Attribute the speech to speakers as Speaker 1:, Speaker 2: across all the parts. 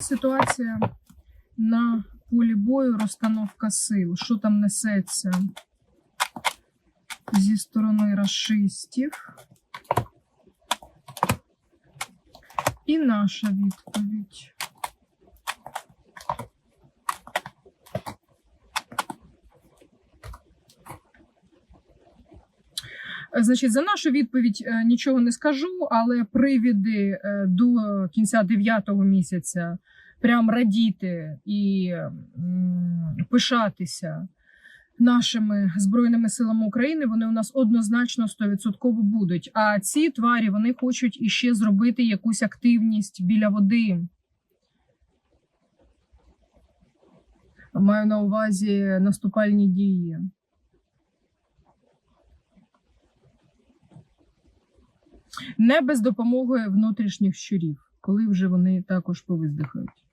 Speaker 1: Ситуація на полі бою, розстановка сил. Що там несеться зі сторони расистів? І наша відповідь. Е, Значить, за нашу відповідь е, нічого не скажу, але привіди е, до кінця 9-го місяця прям радіти і пишатися нашими збройними силами України. Вони у нас однозначно 100% будуть. А ці тварі вони хочуть іще зробити якусь активність біля води. Маю на увазі наступальні дії. Не без допомоги внутрішніх щурів, коли вже вони також повиздихають.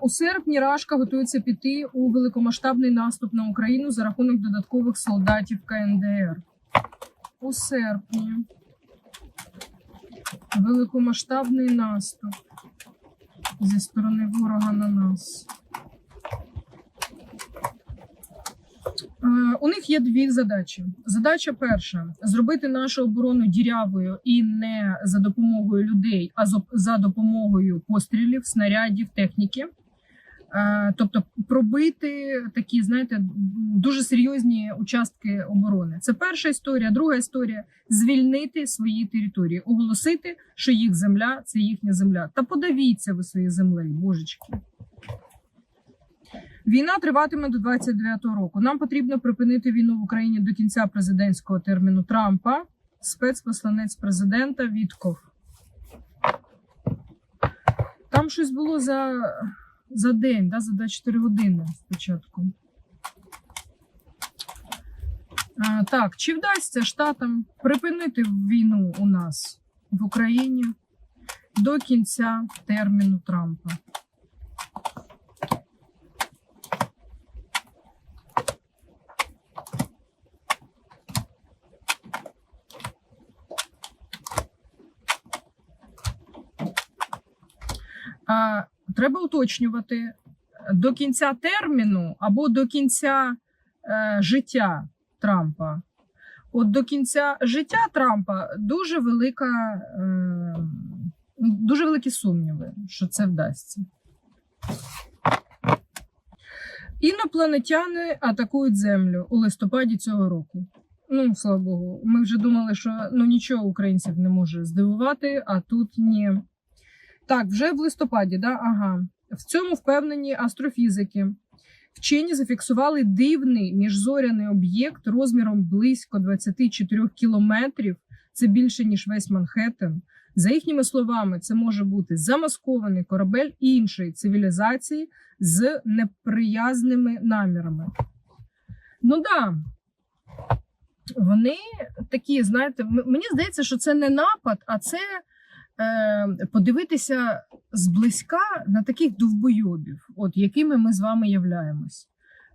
Speaker 1: У серпні Рашка готується піти у великомасштабний наступ на Україну за рахунок додаткових солдатів КНДР. У серпні великомасштабний наступ зі сторони ворога на нас. У них є дві задачі. Задача перша зробити нашу оборону дірявою і не за допомогою людей, а за допомогою пострілів, снарядів, техніки. Е, Тобто пробити такі, знаєте, дуже серйозні участки оборони. Це перша історія. Друга історія звільнити свої території, оголосити, що їх земля це їхня земля. Та подавіться ви своєю землею, божечки. Війна триватиме до 29-го року. Нам потрібно припинити війну в Україні до кінця президентського терміну Трампа. Спецпосланець президента Вітков. Там щось було за, за день, да, за 24 години спочатку. А, так, чи вдасться штатам припинити війну у нас в Україні до кінця терміну Трампа? А, треба уточнювати до кінця терміну або до кінця е, життя Трампа. От до кінця життя Трампа дуже велика, е, дуже великі сумніви, що це вдасться. Інопланетяни атакують землю у листопаді цього року. Ну, слава Богу, ми вже думали, що ну нічого українців не може здивувати, а тут ні. Так, вже в листопаді, да? ага. В цьому впевнені астрофізики. Вчені зафіксували дивний міжзоряний об'єкт розміром близько 24 кілометрів. Це більше ніж весь Манхеттен. За їхніми словами, це може бути замаскований корабель іншої цивілізації з неприязними намірами. Ну да, вони такі, знаєте, мені здається, що це не напад, а це подивитися зблизька на таких довбойобів, от якими ми з вами являємось.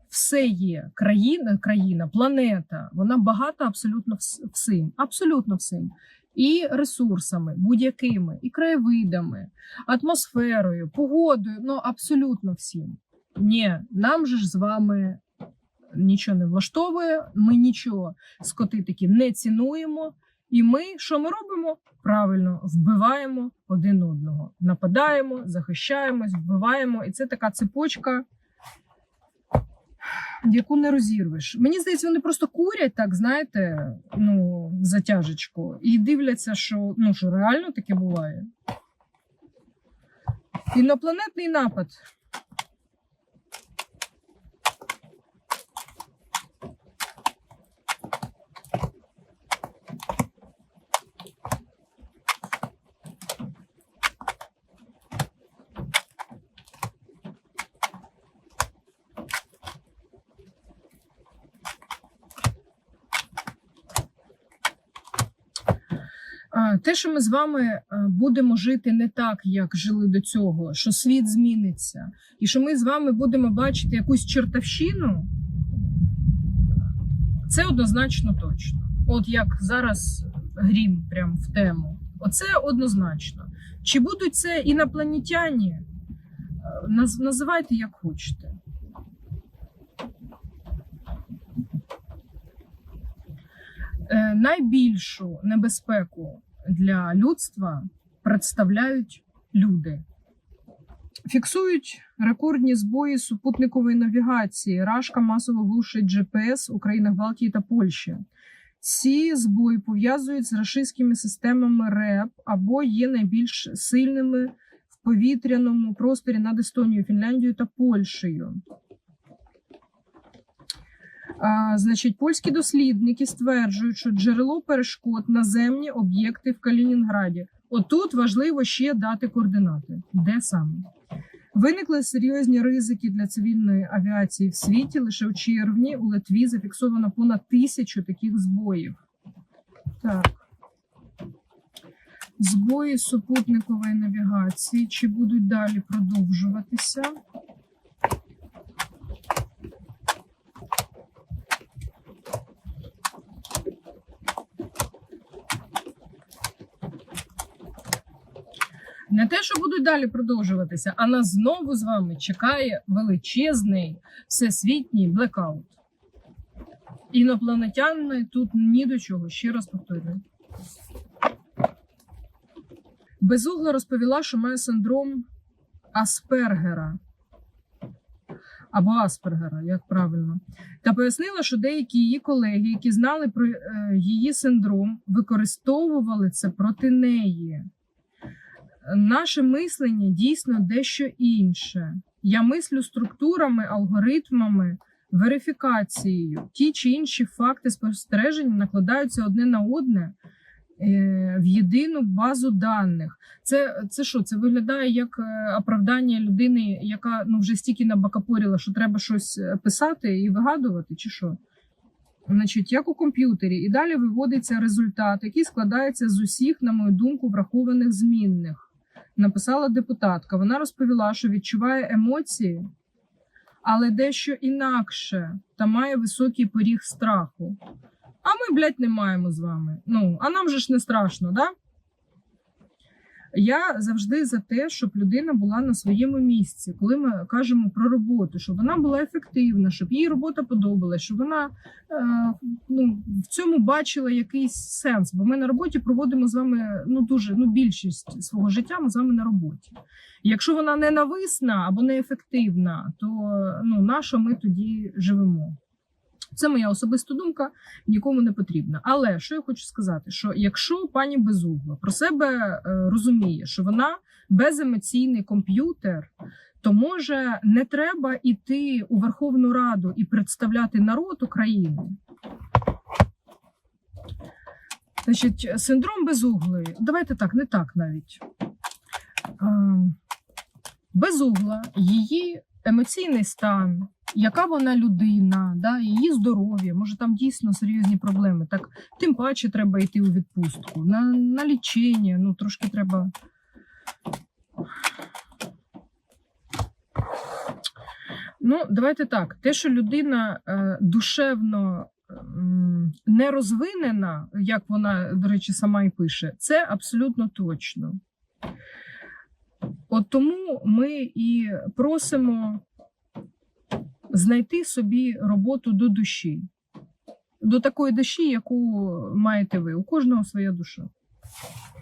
Speaker 1: Все є країна, країна, планета, вона багата абсолютно всім, абсолютно всім. І ресурсами, будь-якими, і краєвидами, атмосферою, погодою, ну абсолютно всім. Ні, нам же ж з вами нічого не влаштовує, ми нічого скоти такі не цінуємо. І ми що ми робимо? Правильно вбиваємо один одного, нападаємо, захищаємось, вбиваємо. І це така цепочка, яку не розірвеш. Мені здається, вони просто курять так, знаєте, ну, затяжечку, і дивляться, що ну що реально таке буває. Інопланетний напад. А, Те, що ми з вами е, будемо жити не так, як жили до цього, що світ зміниться, і що ми з вами будемо бачити якусь чертовщину, це однозначно точно. От як зараз грім прям в тему. Оце однозначно. Чи будуть це інопланетяні? Називайте як хочете. Е, найбільшу небезпеку для людства представляють люди. Фіксують рекордні збої супутникової навігації. Рашка масово глушить GPS у країнах Балтії та Польщі. Ці збої пов'язують з рашистськими системами РЕП або є найбільш сильними в повітряному просторі над Естонією, Фінляндією та Польщею. Значить, польські дослідники стверджують, що джерело перешкод наземні об'єкти в Калінінграді. Отут важливо ще дати координати. Де саме? Виникли серйозні ризики для цивільної авіації в світі. Лише у червні у Литві зафіксовано понад тисячу таких збоїв. Так. Збої супутникової навігації. Чи будуть далі продовжуватися? Не те, що будуть далі продовжуватися, а нас знову з вами чекає величезний всесвітній блекаут. Інопланетяни тут ні до чого, ще раз повторюю. Безугла розповіла, що має синдром Аспергера. Або Аспергера, як правильно, та пояснила, що деякі її колеги, які знали про е, її синдром, використовували це проти неї наше мислення дійсно дещо інше. Я мислю структурами, алгоритмами, верифікацією. Ті чи інші факти спостереження накладаються одне на одне е, в єдину базу даних. Це це що? Це виглядає як е, оправдання людини, яка ну вже стільки набакапоріла, що треба щось е, писати і вигадувати, чи що? Значить, як у комп'ютері, і далі виводиться результат, який складається з усіх, на мою думку, врахованих змінних написала депутатка. Вона розповіла, що відчуває емоції, але дещо інакше та має високий поріг страху. А ми, блядь, не маємо з вами. Ну, а нам же ж не страшно, да? Я завжди за те, щоб людина була на своєму місці, коли ми кажемо про роботу, щоб вона була ефективна, щоб їй робота подобалась, щоб вона е, ну, в цьому бачила якийсь сенс. Бо ми на роботі проводимо з вами ну дуже ну більшість свого життя. Ми з вами на роботі. Якщо вона ненависна або неефективна, то ну нащо ми тоді живемо? Це моя особиста думка, нікому не потрібна. Але що я хочу сказати: що якщо пані Безугла про себе е, розуміє, що вона беземоційний комп'ютер, то може не треба йти у Верховну Раду і представляти народ України. Значить, синдром безугли. Давайте так, не так навіть. Е, Безугла, її емоційний стан, яка вона людина, да, її здоров'я, може там дійсно серйозні проблеми. Так тим паче треба йти у відпустку, на, на лічення, ну трошки треба. Ну, давайте так. Те, що людина е, душевно м, не розвинена, як вона, до речі, сама і пише, це абсолютно точно. От тому ми і просимо знайти собі роботу до душі, до такої душі, яку маєте ви. У кожного своя душа.